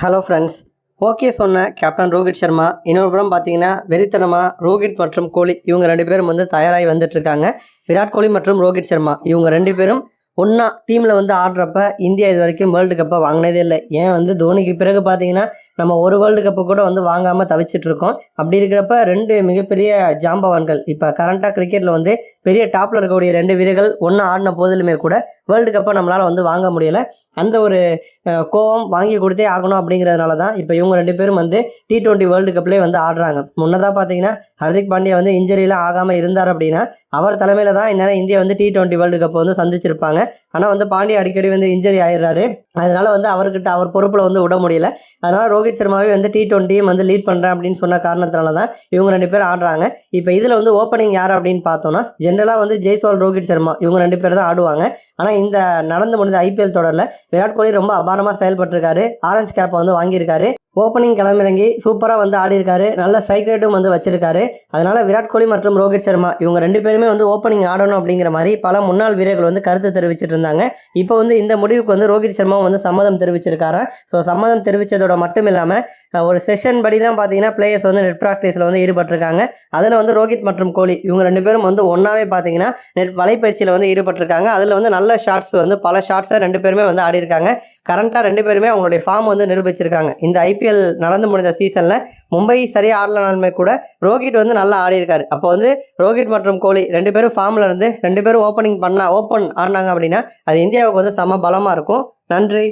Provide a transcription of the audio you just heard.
Hello friends okay சொன்ன captain Rohit Sharma இன்னொரு புறம் பார்த்தீங்கன்னா வெறித்தனமாக ரோஹித் மற்றும் கோலி இவங்க ரெண்டு பேரும் வந்து தயாராகி வந்துட்டு இருக்காங்க. விராட் கோலி மற்றும் ரோஹித் சர்மா இவங்க ரெண்டு பேரும் ஒன்றா டீமில் வந்து ஆடுறப்ப இந்தியா இது வரைக்கும் வேர்ல்டு கப்பை வாங்கினதே இல்லை. ஏன் வந்து தோனிக்கு பிறகு பார்த்தீங்கன்னா நம்ம ஒரு வேர்ல்டு கப்பு கூட வந்து வாங்காமல் தவிச்சிட்டு இருக்கோம். அப்படி இருக்கிறப்ப ரெண்டு மிகப்பெரிய ஜாம்பவான்கள் இப்போ கரண்ட்டாக கிரிக்கெட்டில் வந்து பெரிய டாப்பில் இருக்கக்கூடிய ரெண்டு வீரர்கள் ஒன்றா ஆடின போதிலுமே கூட வேர்ல்டு கப்பை நம்மளால் வந்து வாங்க முடியலை. அந்த ஒரு கோபம் கோவம் வாங்கி கொடுத்தே ஆகணும் அப்படிங்கிறதுனால தான் இப்போ இவங்க ரெண்டு பேரும் வந்து டி ட்வெண்ட்டி வேர்ல்டு கப்லேயே வந்து ஆடுறாங்க. முன்னதாக பார்த்தீங்கன்னா ஹர்திக் பாண்டியா வந்து இன்ஜரியெலாம் ஆகாமல் இருந்தார் அப்படின்னா அவர் தலைமையில் தான் இந்நேரம் இந்தியா வந்து டி டுவெண்ட்டி வேர்ல்டு கப்பை வந்து சந்திச்சிருப்பாங்க. ஆனால் வந்து பாண்டியா அடிக்கடி வந்து இன்ஜரி ஆயிடுறாரு. அதனால வந்து அவர்கிட்ட அவர் பொறுப்பில் வந்து விட முடியல. அதனால ரோஹித் சர்மாவே வந்து டி ட்வெண்ட்டியும் வந்து லீட் பண்ணுறேன் அப்படின்னு சொன்ன காரணத்தினால தான் இவங்க ரெண்டு பேரும் ஆடுறாங்க. இப்போ இதில் வந்து ஓப்பனிங் யார் அப்படின்னு பார்த்தோம்னா ஜென்ரலாக வந்து ஜெய்ஸ்வால் ரோஹித் சர்மா இவங்க ரெண்டு பேர் தான் ஆடுவாங்க. ஆனால் இந்த நடந்து முடிந்த ஐபிஎல் தொடரில் விராட் கோலி ரொம்ப அபாரமாக செயல்பட்டிருக்காரு. ஆரஞ்சு கேப்பை வந்து வாங்கியிருக்காரு. ஓப்பனிங் கிளம்பிறங்கி சூப்பராக வந்து ஆடியிருக்காரு. நல்ல ஸ்ட்ரைக் ரேட்டும் வந்து வச்சிருக்காரு. அதனால விராட் கோலி மற்றும் ரோஹித் சர்மா இவங்க ரெண்டு பேருமே வந்து ஓப்பனிங் ஆடணும் அப்படிங்கிற மாதிரி பல முன்னாள் வீரர்கள் வந்து கருத்து தெரிவிச்சிட்டு இருந்தாங்க இப்போ வந்து இந்த முடிவுக்கு வந்து ரோஹித் சர்மா வந்து சம்மதம் தெரிவிச்சிருக்காரு? ஸோ சம்மதம் தெரிவித்ததோட மட்டும் இல்லாமல் ஒரு செஷன் படி தான் பார்த்தீங்கன்னா பிளேயர்ஸ் வந்து நெட் ப்ராக்டிஸில் வந்து ஈடுபட்டிருக்காங்க. அதில் வந்து ரோஹித் மற்றும் கோலி இவங்க ரெண்டு பேரும் வந்து ஒன்றாவே பார்த்தீங்கன்னா நெட் வலைப்பயிற்சியில் வந்து ஈடுபட்டிருக்காங்க. அதில் வந்து நல்ல ஷாட்ஸ் வந்து பல ஷார்ட்ஸை ரெண்டு பேருமே வந்து ஆடிருக்காங்க கரண்ட்டாக ரெண்டு பேருமே அவங்களுடைய ஃபார்ம் வந்து நிரூபிச்சிருக்காங்க. இந்த ஐபிஎல் நடந்து முடிந்த சீசனில் மும்பை சரியாக ஆடலனாலுமே கூட ரோஹித் வந்து நல்லா ஆடியிருக்காரு. அப்போ வந்து ரோஹித் மற்றும் கோலி ரெண்டு பேரும் ஃபார்மில் இருந்து ரெண்டு பேரும் ஓப்பனிங் பண்ணால் ஓப்பன் ஆடினாங்க அப்படின்னா அது இந்தியாவுக்கு வந்து செம பலமாக இருக்கும். நன்றி.